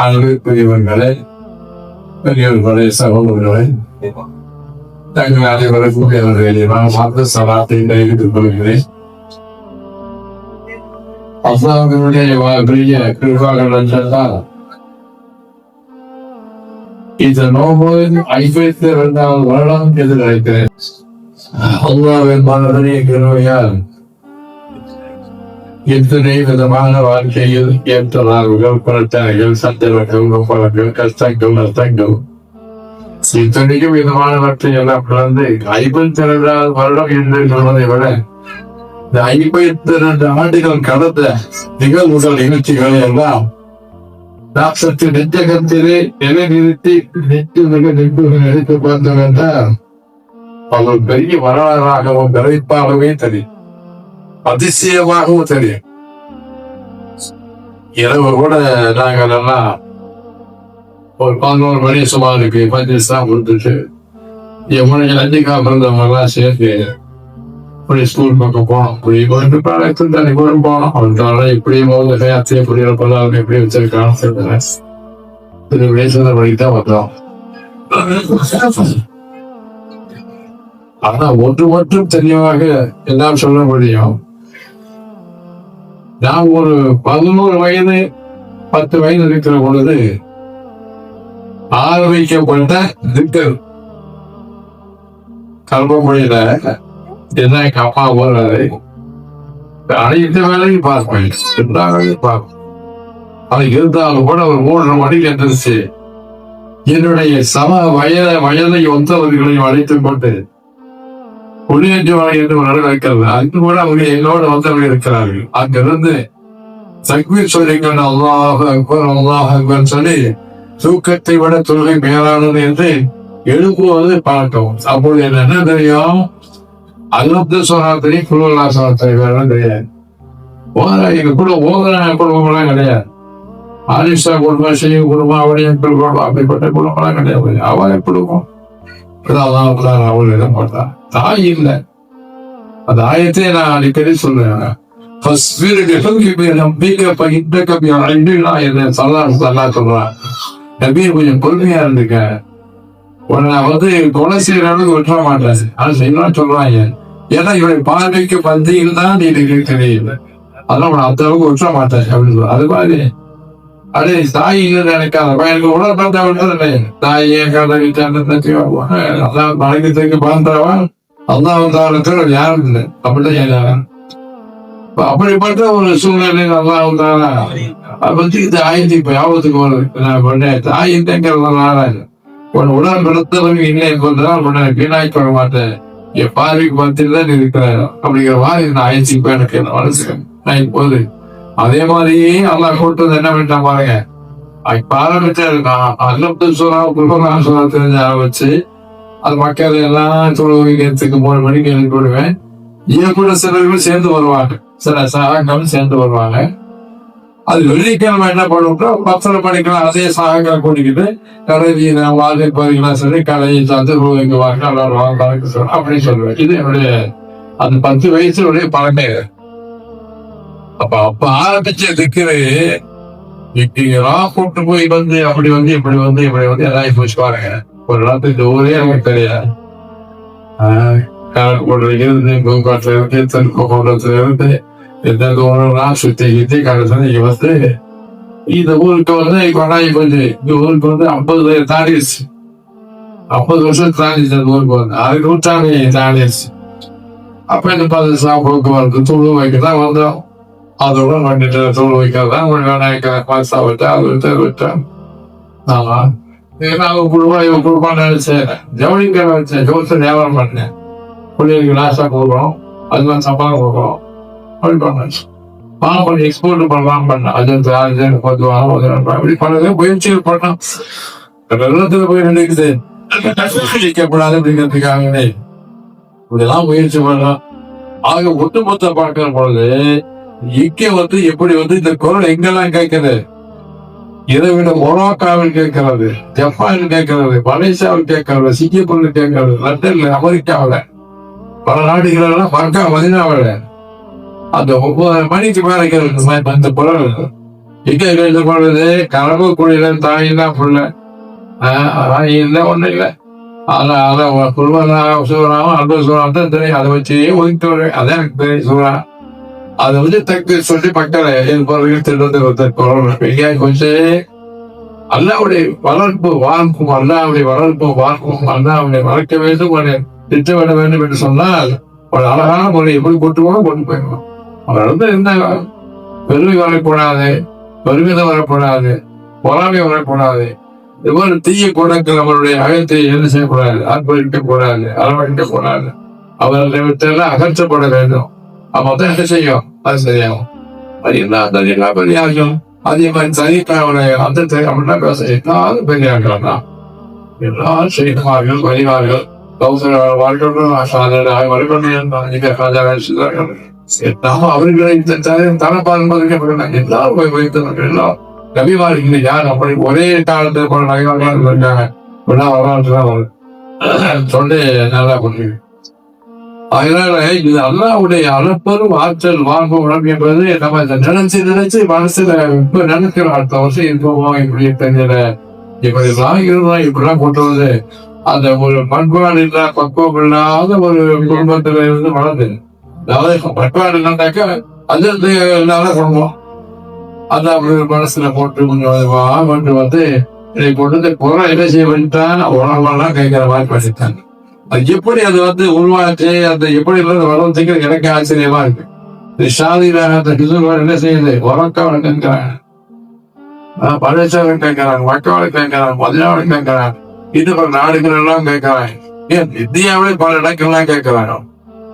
அன்புக்குரியவர்களே பெரியவர்களே சகோதரர்களே தங்கள் அனைவருக்கும் என்னுடைய நான் மாத்த சலாத்தை தெரிவித்துக் கொள்கிறேன். அல்லாஹனுடைய பெரிய கிருபாகள் என்றால் இந்த நோம்பு ஐம்பத்தி இரண்டாவது வருடம் என்று அல்லாவின் மனதனை கிருமையால் எத்தனை விதமான வாழ்க்கையில் ஏற்றலாறுகள் பிரச்சனைகள் சந்தர்ப்பங்கள் நோக்கங்கள் கஷ்டங்கள் நஷ்டங்கள். இத்தனைக்கும் விதமானவற்றை எல்லாம் பிறந்து ஐம்பத்தி இரண்டாவது வருடம் என்று சொல்வதை விட இந்த ஐம்பத்தி இரண்டு ஆண்டுகள் கடந்த நிகழ்வுகள் நிகழ்ச்சிகளை எல்லாம் நாம் சற்று நெஞ்சகத்திலே நிலைநிறுத்தி நெஞ்சு மிக நின்று நினைத்து பார்த்தோம் என்றால் அது பெரிய வரலாறாகவும் விரைப்பாகவே தெரியும். அதிசயமாகவும் தெரியும். இரவு கூட நாங்கள் எல்லாம் ஒரு பதினோரு மணி சுமாருக்கு பஞ்சஸ்தான் கொடுத்துட்டு என் முன்னாடி அஞ்சுக்கா பிறந்தவங்க சேர்த்து இப்படி ஸ்கூல் பக்கம் போனோம். இப்படி வந்து பாடத்தில் தனி கூட போனோம். அவனால இப்படி போது கையாத்திய புரியல பல்லாலும் எப்படி வச்சிருக்கான்னு தெரியல. இது வயசுல வழி தான் வந்தோம். ஆனா ஒன்று மட்டும் தெளிவாக எல்லாம் சொல்ல முடியும். நான் ஒரு பதினோரு வயது பத்து வயது இருக்கிற பொழுது ஆரம்பிக்கப்பட்ட திட்டம் கர்மமொழியில என்ன எங்க அப்பா போறாரு. அனைத்து வேலையும் பார்ப்பேன் எல்லா வேலையும் பார்ப்பேன் அது இருந்தாலும் கூட ஒரு மூன்று மணிக்கு எந்திரிச்சு என்னுடைய சம வயத வயதை ஒத்தவர்களையும் அழைத்துக் கொண்டு புண்ணியஜோலை என்று ஒரு இடம் இருக்கிறது அங்கு கூட அவங்க என்னோட வந்தவர்கள் இருக்கிறார்கள். அங்கிருந்து தக்வீர் சொல்லிக்கொண்டு அல்லாஹ் அக்பர் அல்லாஹ் அக்பர் சொல்லி தூக்கத்தை விட தொழுகை மேலானது என்று எழுப்புவது பழக்கம். அப்பொழுது என்ன தெரியும்? அல்பத்த சோனாத்திரி தெரியும் சோனாத்திரி சோனா தெரியாது. ஓதரா எங்க கூட ஓதரா குடும்பம்லாம் கிடையாது. ஆரிஷா குடும்பம் செய்யும் குடும்பம் அவளையும் குடும்பம் அப்படிப்பட்ட குடும்பம்லாம் கிடையாது. எப்படி குடும்பம் பிதாதான் அவள் என்ன பார்த்தா தாய் இல்லை அந்த ஆயத்தையே நான் அடிக்கடி சொல்றேன் நம்பிக்கை பகிர்ந்த கம்மி அன்றுனா என்ன சொல்லா. சொல்லா சொல்றான் நம்பியை கொஞ்சம் பொறுமையா இருந்துக்க உன்னை வந்து கொலை செய்யற அளவுக்கு விட்டுற மாட்டாரு ஆனா செய்யலாம் சொல்றாங்க ஏன்னா இவனை பார்வைக்கு பந்தியில் தான் நீ இருக்கிறீங்க அதெல்லாம் உன்னை அந்த விட்டுற மாட்டாரு அப்படின்னு அது மாதிரி அடே தாய் இல்லைன்னு நினைக்காத எனக்கு உடல் பார்த்தா விட்டதில்லை தாய் ஏன் கதை அதான் மனைவிக்கு பண்றவா அதான் தாரத்தில் யாரும் இல்லை. அப்படிதான் அப்படிப்பட்ட ஒரு சூழ்நிலை நல்லா இருந்தாரா அதை பத்தி இந்த ஆயிரத்தி இப்ப யாபத்துக்கு வருது நான் பண்ணேன். தாய் நாராயணன். உன் உடல் பிறத்தளவு இல்லை என்பதுதான் உன்னை வீணாய் கொள்ள மாட்டேன். என் பார்வைக்கு பார்த்துட்டு தான் இருக்கிறார் அப்படிங்கிற மாதிரி நான் ஆயிரத்தி இப்ப எனக்கு என்ன மனசு நான் இப்போது அதே மாதிரியே அல்லாஹ் கூட்டு வந்து என்ன பண்ணிட்டான் பாருங்க. இப்ப ஆரம்பிச்சாரு. நான் அல்லப்து சூறா குல்பரான் சூறா தெரிஞ்ச ஆரம்பிச்சு அது மக்கள் எல்லாம் தொழுகைக்கு மூணு மணிக்கு எழுப்பி விடுவேன் என் கூட சிலர்கள் சேர்ந்து வருவாங்க. சில சாகங்களும் சேர்ந்து வருவாங்க. அது வெள்ளிக்கிழமை என்ன பண்ணுவோம்னா பத்தரை மணிக்கெல்லாம் அதே சாகங்களை கூட்டிக்கிட்டு கடைவி வாழ்க்கை பகுதிகளாம் சரி கடையை தந்து இங்க வாங்க அப்படின்னு சொல்லுவேன். இது என்னுடைய அந்த பத்து வயசுடைய பழமை அப்ப அப்ப ஆரம்பிச்ச திக்கிற கூப்பிட்டு கூட்டு போய் வந்து அப்படி வந்து இப்படி வந்து இப்படி வந்து எல்லாம் போச்சு பாருங்க. ஒரு நாட்டு இந்த ஊரே நமக்கு தெரியாது. காரைக்குடில இருந்து பூங்காட்டுல இருந்து தென்கோட்டத்துல இருந்து எந்த தூரம்லாம் சுத்தி கித்தி கடைசி வந்து இந்த ஊருக்கு வந்து கொண்டாடி போச்சு. இந்த ஊருக்கு வந்து ஐம்பது தாண்டிடுச்சு. ஐம்பது வருஷம் தாண்டிச்சு அந்த ஊருக்கு வந்து. அது நூற்றாண்டு தாண்டிடுச்சு. அப்ப என்ன பார்த்து போக்குவரத்து துளு வைக்க தான் வந்தோம். அதோட வண்டிட்டு துளு வைக்கிறது தான் விநாயகர் மாசா விட்டு அது விட்டு விட்டேன் ஆமா நான் குடும்பம் இவன் குடும்பம் நினைச்சேன். ஜவுளிக்கிற வச்சேன் ஜோசம் வியாபாரம் பண்ணேன். பிள்ளைகளுக்கு லாஸ்டா கொடுக்குறோம் அதுதான் சம்பளம் கொடுக்குறோம் அப்படி பண்ணேன் நான் கொஞ்சம் எக்ஸ்போர்ட் பண்ணலாம் பண்ணேன். அஜந்த் அஜந்த் பத்து வாரம் அப்படி பண்ணது முயற்சிகள் பண்ணோம் வெள்ளத்துல போய் நின்றுக்குது. கேட்கக்கூடாது அப்படிங்கிறதுக்காகவே. இப்படிலாம் முயற்சி பண்ணலாம் ஆக ஒட்டுமொத்த பார்க்கிற பொழுது இங்க வந்து எப்படி வந்து இந்த குரல் எங்கெல்லாம் கேட்குது? இதை விட மொரோக்காவில் கேட்கிறது ஜப்பான் கேட்கிறது மலேசியாவில் கேட்கிறது சிங்கப்பூர்ல கேட்கிறது லண்டன்ல அமெரிக்காவில். பல நாடுகளெல்லாம் மக்கா மதினாவில். அந்த ஒன்பது மணிக்கு மேல கேட்குது அந்த குரல். இங்க கேட்டு போனது? கனவு குழியில தாயின்னா புள்ள? ஆஹ் இல்லை ஒண்ணும் இல்லை. அதான் அதான் குருவனா சூறாவும் அன்பு சூறாவும் தான் தெரியும். அதை வச்சு ஒதுக்கிட்டு வருவேன் அதான் எனக்கு தெரியும் சூறா அதை வந்து தக்கு சொல்லி பக்கல என் பொருள் திருட்டு ஒருத்தர் வெங்காயம் கொஞ்சம் அல்லாவுடைய வளர்ப்பு வாழ்க்கும் அல்லாவுடைய வளர்ப்பு வாழ்க்கும் அல்லாவுடைய வளர்க்க வேண்டும் ஒரு திட்ட விட வேண்டும் என்று சொன்னால் ஒரு அழகான முறை எப்படி கொண்டு போக கொண்டு போயிடணும் அவர் வந்து எந்த பெருமை வரக்கூடாது பெருமிதம் வரக்கூடாது பொறாமை வரக்கூடாது. இவ்வாறு தீய குணங்கள் அவருடைய அகத்தை என்ன செய்யக்கூடாது ஆர்ப்பரிக்க கூடாது அளவழிக்க கூடாது அவர்களை விட்டெல்லாம் அகற்றப்பட வேண்டும். அப்ப தான் என்ன செய்யும் அது சரியாகும் அந்த எல்லா பெரியாகும் அதே மாதிரி சரிக்காவுடைய அந்த அப்படின்னா பேச எல்லாரும் பெரியார்கள் தான் எல்லாரும் செய்தார்கள் நபிமார்கள் யார் அப்படி ஒரே காலத்துல போன நபிமார்கள் இருக்காங்க சொல்லி நல்லா புரியுது அதனால இது அல்லாவுடைய அளப்பெரும் ஆற்றல் வாங்கும் உணவு என்பது நம்ம இதை நினைச்சு நினைச்சு மனசுல இப்ப நினைக்கிறோம் அடுத்த வருஷம் இருப்போம் இப்படி தெரியல இப்படி எல்லாம் இருந்தோம் இப்படிலாம் கொண்டு வந்து அந்த ஒரு பண்பாடு இல்ல பக்குவம் இல்லாத ஒரு குடும்பத்துல இருந்து வளர்ந்து அதாவது பண்பாடு இல்லைன்னாக்கா அது இல்லாத குடும்பம் அதை அப்படி மனசுல போட்டு கொஞ்சம் வந்து இதை கொண்டு வந்து குறை என்ன செய்ய பண்ணிட்டான் உணவெல்லாம் கேட்கிற மாதிரி பண்ணிட்டாங்க. எப்படி அது வந்து உருவாச்சு அந்த எப்படி இருந்து எனக்கு ஆச்சரியமா இருக்கு. இந்த அந்த என்ன செய்யுது? உறக்கவளை கேட்கிறாங்க. பழச்சாவை கேட்கிறாங்க வக்கவளை கேட்கிறாங்க மதினாவளை கேட்கிறாங்க இது பல நாடுகள் எல்லாம் கேட்கிறாங்க ஏன் இந்தியாவிலே பல இடங்கள்லாம் கேட்கிறாங்க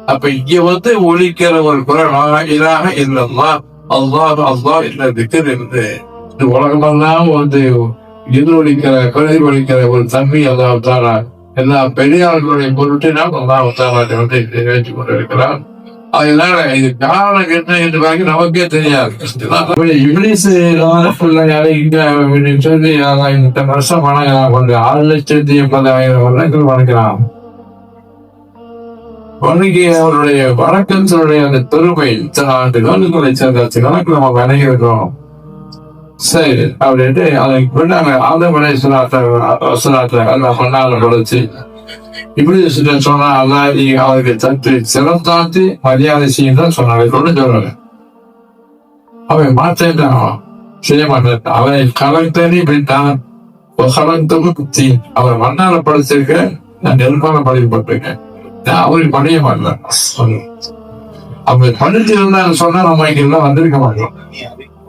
அப்ப இங்க வந்து ஒழிக்கிற ஒரு குரல் இதாக இல்லம்மா அல்லாஹ் அல்லாஹ் இல்ல திக்கர் இருந்து இந்த உலகமெல்லாம் வந்து எதிரொலிக்கிற குறை ஒழிக்கிற ஒரு தன்மை அல்லாஹ் தானா எல்லா பெரியார்களுடைய பொருட்டு நாம் அல்லாஹ் வந்து நிறைவேற்றி கொண்டிருக்கிறார் அதனால இது காரணம் என்ன என்று பாக்கி நமக்கே தெரியாது. இங்கிலீஷ் பிள்ளையாரு இங்க சொல்லி இந்த வருஷம் வணங்கலாம் கொண்டு ஆறு லட்சத்தி எண்பதாயிரம் வருடங்கள் வணங்கலாம் வணங்கி அவருடைய வணக்கத்தினுடைய அந்த பெருமை இத்தனை ஆண்டு காலங்களை சேர்ந்தாச்சு கணக்கு நம்ம வணங்கி இருக்கிறோம் சரி. அப்படின்ட்டு அதை கொண்டாங்க ஆதமலை சுனாத்த அந்த பண்ணால படைச்சு இப்படி சொன்னா அதான் நீங்க அவருக்கு தத்து சிரம் தாழ்த்தி மரியாதை செய்யும் சொன்னாங்க கொண்டு சொல்றாங்க அவன் மாற்றேன் செய்ய மாட்டேன். அவனை கலெக்டரி விட்டான். கலந்தது குத்தி அவன் மண்ணால படைச்சிருக்கேன். நான் நெருப்பால படைக்கப்பட்டிருக்கேன். நான் அவருக்கு படைய மாட்டேன். அவன் படிச்சிருந்தான்னு சொன்னா நம்ம இங்க எல்லாம் வந்திருக்க மாட்டோம்.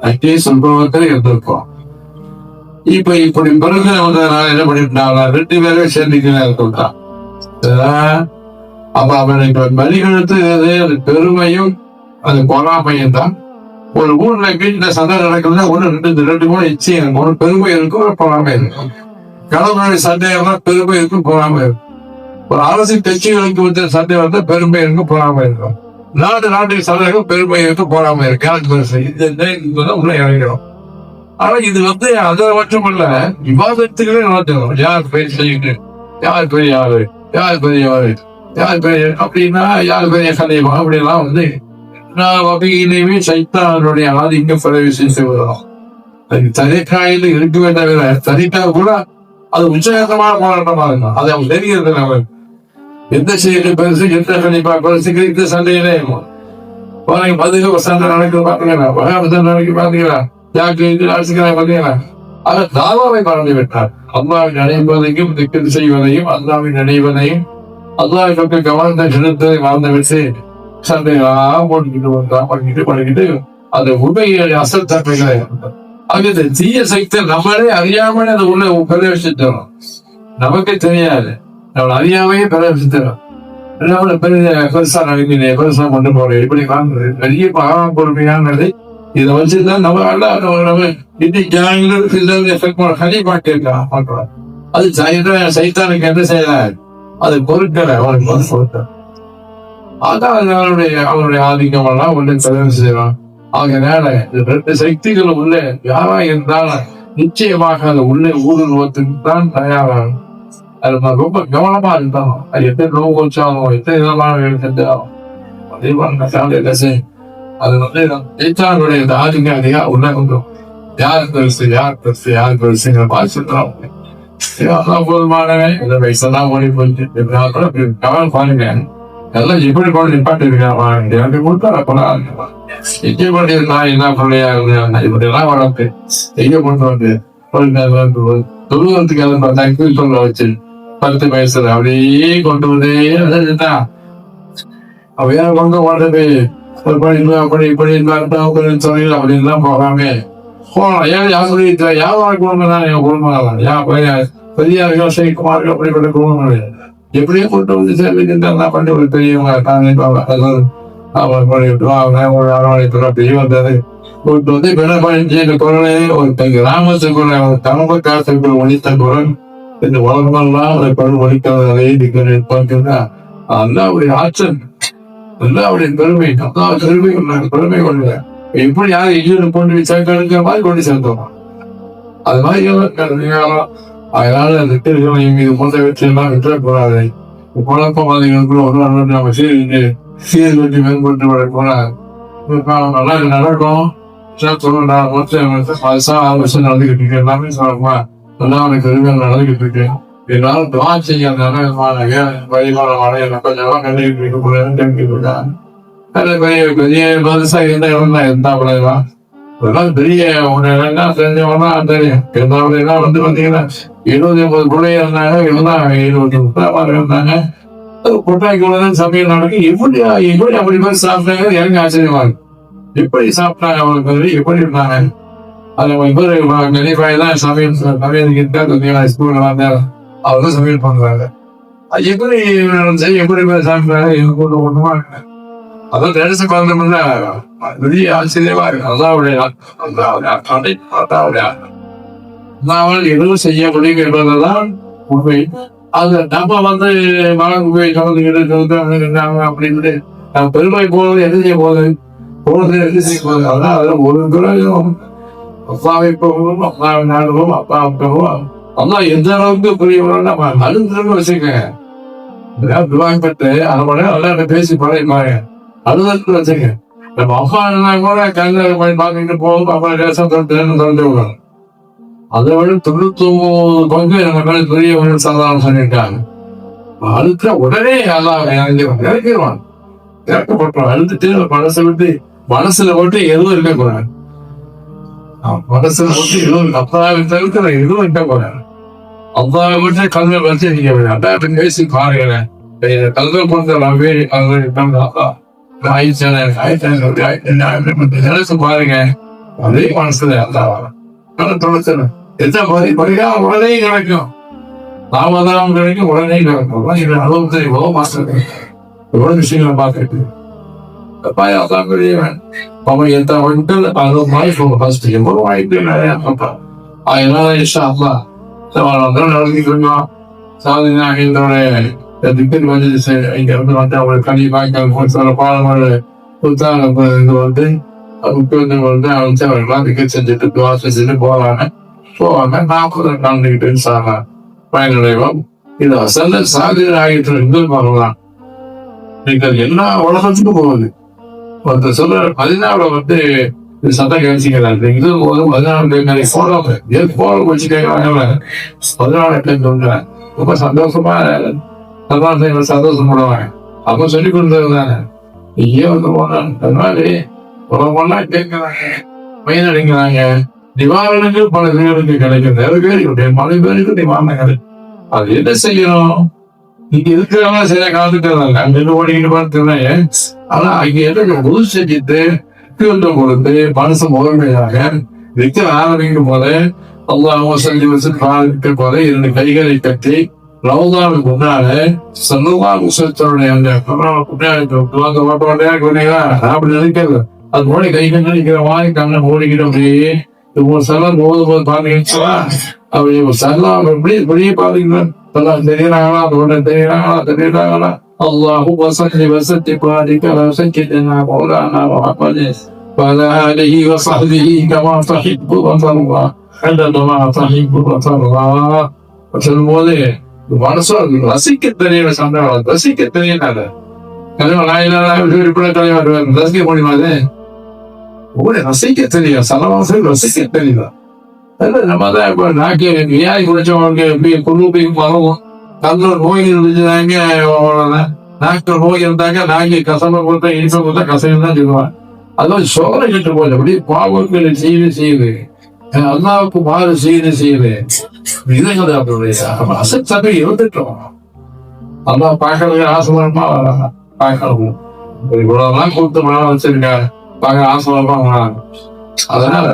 அதே சம்பவத்தில் இருந்திருக்கோம் இப்ப இப்படி பிறகு வந்ததுனால என்ன பண்ணிட்டாங்க ரெண்டு பேரும் சேர்ந்துக்கிறேன் சொல்றான் அப்ப அவனுக்கு பலிகழுத்து அது பெருமையும் அது பொறாமையும் தான். ஒரு ஊர்ல வீட்டுல சண்டை நடக்குதுன்னா ஒண்ணு ரெண்டு ரெண்டு மூணு இச்சி இருக்கும் பெருமை இருக்கும் ஒரு பொறாமை இருக்கும். கடவுளுடைய சண்டையா பெருமை இருக்கும் பொறாமை இருக்கும். ஒரு அரசு கட்சிகளுக்கு வந்து சண்டை வந்தா பெருமை இருக்கும் பொறாமை இருக்கும். நாடு நாட்டின் சண்டைக்கும் பெருமை இருக்கும் பொறாமை இருக்கு உள்ள இறங்கிடும் ஆனா இது வந்து அதை மட்டுமல்ல விவாதத்துகளே நடத்தணும் யார் பெரிய செய்யுங்க யார் பெரிய ஆளு? யார் பெரிய யாரு யார் பெரிய அப்படின்னா யார் பெரிய கலைவா அப்படிலாம் வந்து நான் இனிமே சைத்தானுடைய ஆதிங்க பிரவேசம் செய்வதும் அது தனிக்காயில் இருக்க வேண்டாம் தனிக்கா கூட அது உச்சகத்தமான போராட்டமா இருக்கும் அது அவங்க தெரிகிறது நம்ம எந்த செயலு பெருசு எந்த கணிப்பா பெருசுக்கு இந்த சண்டையிலே உனக்கு மதுக சண்டை நடக்குது பாத்தீங்களா? வகாபத்தை நடக்கு பாத்தீங்களா? யாருக்கு இது அரசுக்கிறாங்க பாத்தீங்களா? அவர் தாவாவை மறந்து விட்டார். அல்லாவின் நினைவதையும் திக்கல் செய்வதையும் அல்லாவின் நினைவதையும் அல்லாவின் பக்கம் கவனத்தை செலுத்ததை மறந்து விட்டு சண்டையெல்லாம் போட்டுக்கிட்டு வந்தா பண்ணிக்கிட்டு பண்ணிக்கிட்டு அந்த உண்மையை அசல் தன்மைகளை அது இந்த தீய சக்தி நம்மளே அறியாமலே அது உள்ள பிரவேசித்தோம் நமக்கு தெரியாது. நம்ம அறியாமையே சித்தரும் நம்மள பெரிய பெருசா நடக்கிறேன் பெருசா கொண்டு போறேன் இப்படி வாங்குறது? பெரிய பாவம் பொறுமையானது. இதை வச்சுதான் நம்ம நம்ம இன்னைக்கு ஜனங்களுக்கு பாட்டு இருக்கா? பண்றோம் அது சைதான் சைத்தானுக்கு என்ன செய்யறாரு அது பொருட்களை அவனுக்கு வந்து பொருட்கள் அதான் அவருடைய அவருடைய ஆதிக்கம் எல்லாம் உள்ள செலவு செய்யலாம் ஆகையினால ரெண்டு சக்திகள் உள்ள யாரா இருந்தாலும் நிச்சயமாக அதை உள்ளே ஊடுருவத்துக்கு தான் தயாராகும். அது ரொம்ப கவனமா இருந்தோம் அது எத்தனை நோவு கொஞ்சம் எத்தனை விதமான செஞ்சோம் அதே மாதிரி அது வந்து சைத்தானுடைய தாதிங்க அதிகா உள்ள கொண்டு யார் பெருசு யார் பெருசு யார் பெருசுங்கிற மாதிரி சொல்றோம் அதான் போதுமானவன். இந்த வயசெல்லாம் ஓடி போச்சு இதனால பாருங்க. எல்லாம் எப்படி கொண்டு நிப்பாட்டி இருக்கான் எனக்கு கொடுத்தா அப்பதான் எங்க கொண்டு என்ன பிள்ளையா இப்படி எல்லாம் வளர்த்து எங்க கொண்டு வந்து அதை பார்த்தா சொல்ல வச்சு பத்து வயசுல அப்படியே கொண்டு வந்து அதுதான் அப்படியே கொண்டு ஓடுறது ஒரு படி அப்படி இப்படி இருந்தா அப்படின்னு சொல்லி அப்படின்லாம் போகாமே போகலாம் ஏன் யாரு வியாபார குடும்பம் தான் என் குடும்பம் யா பெரியார்கள் செய்குமார்கள் அப்படிப்பட்ட குடும்பம் கிடையாது எப்படியோ கொண்டு வந்து சேர்ந்துக்கிட்டு பண்ணி ஒரு பெரியவங்க தாங்க அவன் பண்ணிவிட்டு அவங்க ஒரு அரவணைப்பு வந்தது வந்து குரலை ஒரு கிராமத்துக்குள்ள ஒரு தமிழ் காலத்துக்குள் ஒழித்த குரல் இந்த உலகமெல்லாம் அதை குரல் நீங்கள் பார்க்கிறதா அல்லாவுடைய ஆற்றல் அல்லாவுடைய பெருமை அல்லா பெருமை கொண்டாங்க பெருமை கொண்டாங்க எப்படி யாரும் இஜூர் கொண்டு சேர்க்கிற மாதிரி கொண்டு சேர்ந்தோம் அது மாதிரி அதனால அந்த திருகளை மீது மொத்த வெற்றி எல்லாம் விட்டுறக்கூடாது. குழப்பவாதிகளுக்குள்ள ஒரு நாள் நம்ம சீர்கிட்டு சீர்கட்டி மேம்பட்டு வரக்கூடாது நல்லா நடக்கும். சொல்லணும்டா மொத்த பழசா ஆலோசனை நடந்துகிட்டு இருக்கு. எல்லாமே சொல்லணுமா? நல்லா அவனுக்கு கருவிகள் நடந்துகிட்டு இருக்கு. என்னால துவா செய்ய நிறைய வழிபாட மழையில கொஞ்சம் கண்டுகிட்டு இருக்கக்கூடாதுன்னு தெரிஞ்சுட்டு இருக்காங்க பெரிய பெரிய பெருசா இருந்த இடம் தான் இருந்தா அதெல்லாம் பெரிய ஒரு தெரிஞ்சவனா தெரியும் இருந்தாலும் வந்து பாத்தீங்கன்னா இருபது ஐம்பது பிள்ளைங்க இருந்தாங்க இருந்தாங்க இருபது முப்பது இருந்தாங்க. கொட்டாய்க்குள்ள சமையல் நடக்கும் எப்படி எப்படி அப்படி மாதிரி சாப்பிட்டாங்க எனக்கு ஆச்சரியமா இருக்கு. எப்படி சாப்பிட்டாங்க அவங்களுக்கு எப்படி இருந்தாங்க. அது இவர் நெல்லிப்பாய் தான் சமையல் சமையல் கொஞ்சம் ஸ்கூல்ல வந்தாங்க அவர் தான் சமையல் பண்ணுறாங்க அது எப்படி நடந்துச்சு? எப்படி சாப்பிட்டாங்க எனக்கு ஒன்று ஒன்றுமா அதான் தேச குழந்தை பெரிய ஆச்சரியமா இருக்கு. அதாவுடைய அதாவுடைய அதாவுடைய நான் எதுவும் செய்ய முடியும் என்பதுதான் உண்மை. அது நம்ம வந்து மகன் போய் கலந்துக்கிட்டு அப்படின்னு நம்ம பெருமை போகிறது எது செய்ய போகுது? போகிறது எது செய்ய போகுது? அதான் அதில் ஒரு குறையும். அப்பாவை போகவும் அப்பாவை நாடுவோம் அப்பா போகவும் அம்மா எந்த அளவுக்கு புரியவரும் நம்ம அழுந்துன்னு வச்சுக்கோங்க. துவாங்கப்பட்டு அதை மட்டும் நல்லா பேசி பழகிப்பாங்க. அழுதுன்னு வச்சுக்க நம்ம அப்பா என்ன கூட கல்யாணம் பண்ணி பார்த்துக்கிட்டு போகும் அப்பா தேசம் தொட்டு தொண்டு விடணும் அதை விட தொண்ணூத்தி ஒன்பது பங்கு நம்ம மேல பெரியவர்கள் சாதாரணம் சொல்லிட்டாங்க அழுத்த உடனே எல்லாம் இறக்கிடுவான் இறக்கப்பட்டுவான் அழுத்துட்டு மனசை விட்டு மனசுல போட்டு எதுவும் இருக்கக்கூடாது. மனசுல வந்து எதுவும் அப்பாவை தவிர்த்து எதுவும் இருக்கக்கூடாது அப்பாவை மட்டும் கல்வி வச்சு நீங்க அதான் பேசி பாருங்களேன். கல்வி பொறுத்த வேறு நினைச்சு பாருங்க அதே மனசுல அதான் தொலைச்சல எந்த பரி பரிகாரம் உடனே கிடைக்கும். தாமதம் கிடைக்கும் உடனே கிடைக்கும். இது அறுபத்தி எவ்வளவு மாசம் எவ்வளவு விஷயங்களை பார்த்துட்டு அதான் பெரியவன் அவன் எந்த வந்துட்டு அறுபது நாள் சொல்ல ஃபர்ஸ்ட் எவ்வளவு வாய்ப்பு நிறைய அதனால இஷா அல்லா வந்து நடந்துட்டு இருந்தோம் சாதினா எங்களுடைய திக்கல் வந்து இங்க இருந்து வந்து அவங்களுக்கு கனி வாய்க்கால் சில பாடங்கள் புத்தாங்க இது வந்து முக்கியத்துவம் வந்து அவங்க அவர்களாம் திக்கல் செஞ்சுட்டு துவா செஞ்சுட்டு போவாங்க போவாங்க நாற்பது கலந்துக்கிட்டு சாங்க பயனடைவோம் இது அசல்ல சாதி ஆகிட்டு இருந்து வரலாம் நீங்கள் எல்லா உலகத்துக்கும் போகுது ஒருத்தர் சொல்ற பதினாறுல வந்து சத்தம் கவனிச்சுக்கிறாங்க இது ஒரு பதினாலு போறோம் ஏன் போறோம் வச்சு கேட்கறாங்க பதினாலு சொல்றேன் ரொம்ப சந்தோஷமா அதான் சந்தோஷம் சந்தோஷப்படுவாங்க அப்ப சொல்லி கொடுத்தது தானே. இங்கே வந்து போனான் அதனால ஒன்னா கேட்கிறாங்க பயனடைங்கிறாங்க நிவாரணங்கள் பல பேருக்கு கிடைக்கும் நிறைய பேருக்கு பல பேருக்கு நிவாரணங்கள். அது என்ன செய்யணும்? இங்க இருக்கிறவங்க சரியா காத்துக்கிறாங்க அங்க ஓடிக்கிட்டு பார்த்துறாங்க ஆனா அங்க என்ன உதவி செஞ்சுட்டு முக்கியத்துவம் கொடுத்து மனசு முதன்மையாக விற்க ஆரம்பிக்கும் போது அல்லாஹ் செஞ்சு வச்சு பாதிக்க போது இரண்டு கைகளை கட்டி ரவுதாவுக்கு முன்னால சல்லுவா முசத்தருடைய அந்த பின்னாடி அப்படி நினைக்கிறது அது மூட கைகள் நினைக்கிற மாதிரி கண்ணை மூடிக்கிட்டு அப்படியே ஒரு சலம் போது போது பாத்தீங்கன்னா அப்படி ஒரு சல்லாம் எப்படி இப்படியே பாத்தீங்கன்னா தெரியுறாங்களா அதோட தெரியுறாங்களா தெரியுறாங்களா الله وصل وسلم وبارك على سيدنا مولانا محمد وعلى اله وصحبه كما تحب وترضى عدد ما تحب وترضى وسلم عليه மனசும் ரசிக்க தெரியல சந்தேகம் ரசிக்க தெரியல கல்யாணம் நான் இல்லை இப்படி கல்யாணம் ரசிக்க முடியுமா அது உங்களை ரசிக்க தெரியும் சலவாசல் ரசிக்க தெரியுதா அது நம்ம தான் இப்ப நாக்கு வியாதி குடிச்சவங்க எப்படி கொண்டு போய் பரவும் கண்ணில் நோய் இருந்துச்சுனாங்க நாக்கு நோய் இருந்தாங்க நாக்கு கசமை கொடுத்தா இனிப்பை கொடுத்தா கசைன்னு தான் சொல்லுவாங்க அதான் சோதனை கெட்டு போகுது அப்படி பாவங்களை செய்து செய்யுது அல்லாவுக்கு மாறு செய்து செய்யுது இதுங்கிறது அவருடைய அசத்தமை இருந்துட்டோம் அல்லா பார்க்கறதுக்கு ஆசைமா பார்க்கணும் இவ்வளவுலாம் கொடுத்து மனம் வச்சிருக்க பார்க்க ஆசைமா அதனால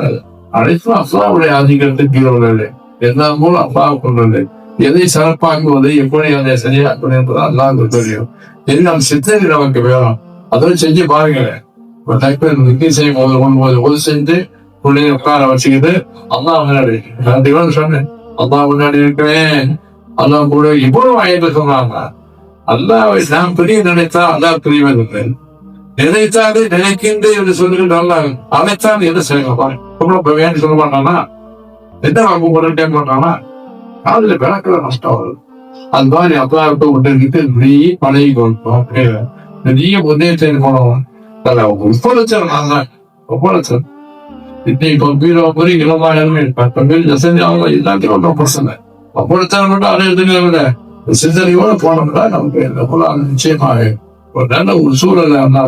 அனைத்தும் அல்லாவுடைய ஆதிக்கத்துக்கு கீழே என்ன மூலம் அல்லாஹ் எதை சிறப்பாக்குவது எப்படி அதை சரியாக்கணும் என்பது அல்லாஹ் தெரியும். எது நம்ம சித்தனை நமக்கு வேணும். அதை செஞ்சு பாருங்க ஒரு செய்யும் போது கொண்டு போது ஒரு செஞ்சு பிள்ளைங்க உட்கார வச்சுக்கிட்டு அம்மா முன்னாடி நான் திவன் சொன்னேன். அம்மா முன்னாடி இருக்கிறேன் அல்லா கூட இவ்வளவு ஆயிட்டு சொன்னாங்க. அல்லாவை நான் பெரிய நினைத்தா அல்லா பெரியவன் நினைத்தாலே நினைக்கின்ற என்று சொல்லுகின்ற அல்லாஹ் அனைத்தான் எது செய்யலாம் அப்புறம் சொல்ல மாட்டானா? என்ன வாங்க போறேன் மாட்டானா? காதுல விளக்குற நஷ்டம் வருது. அது மாதிரி அல்லாஹ்விட்டு விட்டுக்கிட்டு நிறைய பழகி கொடுப்போம் நிறைய உதயத்தை போனோம் முப்பது லட்சம் நான் தான். முப்பது லட்சம் இன்னைக்கு பீரோ மாதிரி இளமாயிரமே கம்பீர் ஜசந்தி அவங்க எல்லாத்தையும் ஒன்றும் பிரச்சனை. முப்பது லட்சம் மட்டும் அதை எடுத்துக்க விட சிந்தனையோட போனோம்னா நமக்கு இந்த குலம் நிச்சயமாக ஒரு நல்ல ஒரு சூழலை அண்ணா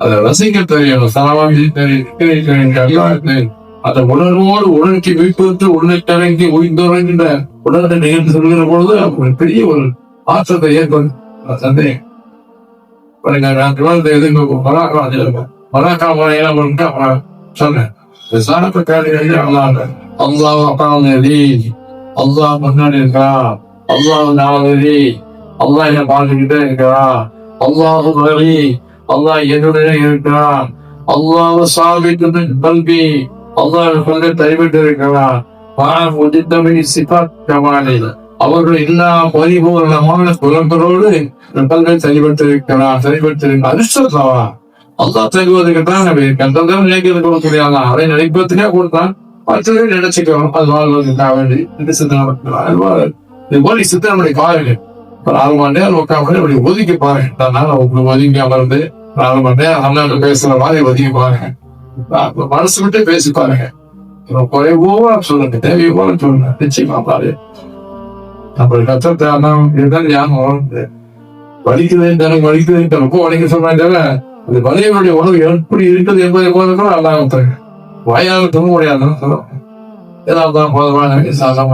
அதை ரசிக்க தெரியும் சரவாங்கி தெரியும் திரை அந்த உணர்வோடு உணர்ச்சி மீட்பு உணர்ச்சி உயிர்ந்துறங்கின்ற உணர்வை நிகழ்ந்து சொல்கிற பொழுது ஒரு பெரிய ஒரு மாற்றத்தை ஏற்படும் சந்தேகம். பாருங்க நான் விவாதத்தை எதுக்கு மராக்கா மராக்கா முறையெல்லாம் பண்ணிட்டு அப்புறம் சொன்னேன் விசாரத்தை கேள்வி அல்லாங்க அல்லாஹ் அப்பாவுதி அல்லாஹ் முன்னாடி இருக்கா அல்லாஹ் நாவதி அல்லாஹ் என்ன பார்த்துக்கிட்டே இருக்கா அல்லாஹு வரி அல்லாஹ் என்னுடைய இருக்கிறான். அல்லாஹ் சாபித்து கல்வி அல்லாஹ் கொண்டு கைவிட்டு இருக்கிறான் நான் உதித்தமை சிபாத் கமாலி அவர்கள் எல்லா பரிபூர்ணமான குலங்களோடு கல்வி சரிபட்டிருக்கிறான் சரிபட்டிருக்க அதிர்ஷ்டத்தவா அல்லாஹ் தங்குவதற்கு தான் கண்டதான் நினைக்கிறது கொடுக்கக்கூடிய அதை நினைப்பதற்கே கொடுத்தான். மற்றவரை நினைச்சுக்கிறோம். அது வாழ்வதற்காக வேண்டி. சித்தனை சித்தனம் இது போல சித்தனமுடைய பாருங்க நாலு மணி நேரம் உட்காந்து இப்படி ஒதுக்கி பாருங்க. தன்னால உங்களுக்கு ஒதுங்கி அமர்ந்து நாலு மணி நேரம் அண்ணன் பேசுற மாதிரி ஒதுக்கி பாருங்க. மனசு விட்டு பேசி பாருங்க. குறைவோ சொல்லுங்க. தேவையோவா சொல்லுங்க. நிச்சயமா பாரு. நம்ம கஷ்டத்தை தியானம் இதுதான் ஞானம் வளர்ந்து வலிக்குதுன்னு தனக்கு வலிக்குதுன்னு ரொம்ப வலிக்க சொன்னாங்க அந்த வலியனுடைய உணவு எப்படி இருக்குது என்பதை போதும் அல்லாஹ் ஒருத்தருங்க வாயால் தூங்க முடியாதுன்னு சொல்லுவாங்க ஏதாவது போதுமான சாதம்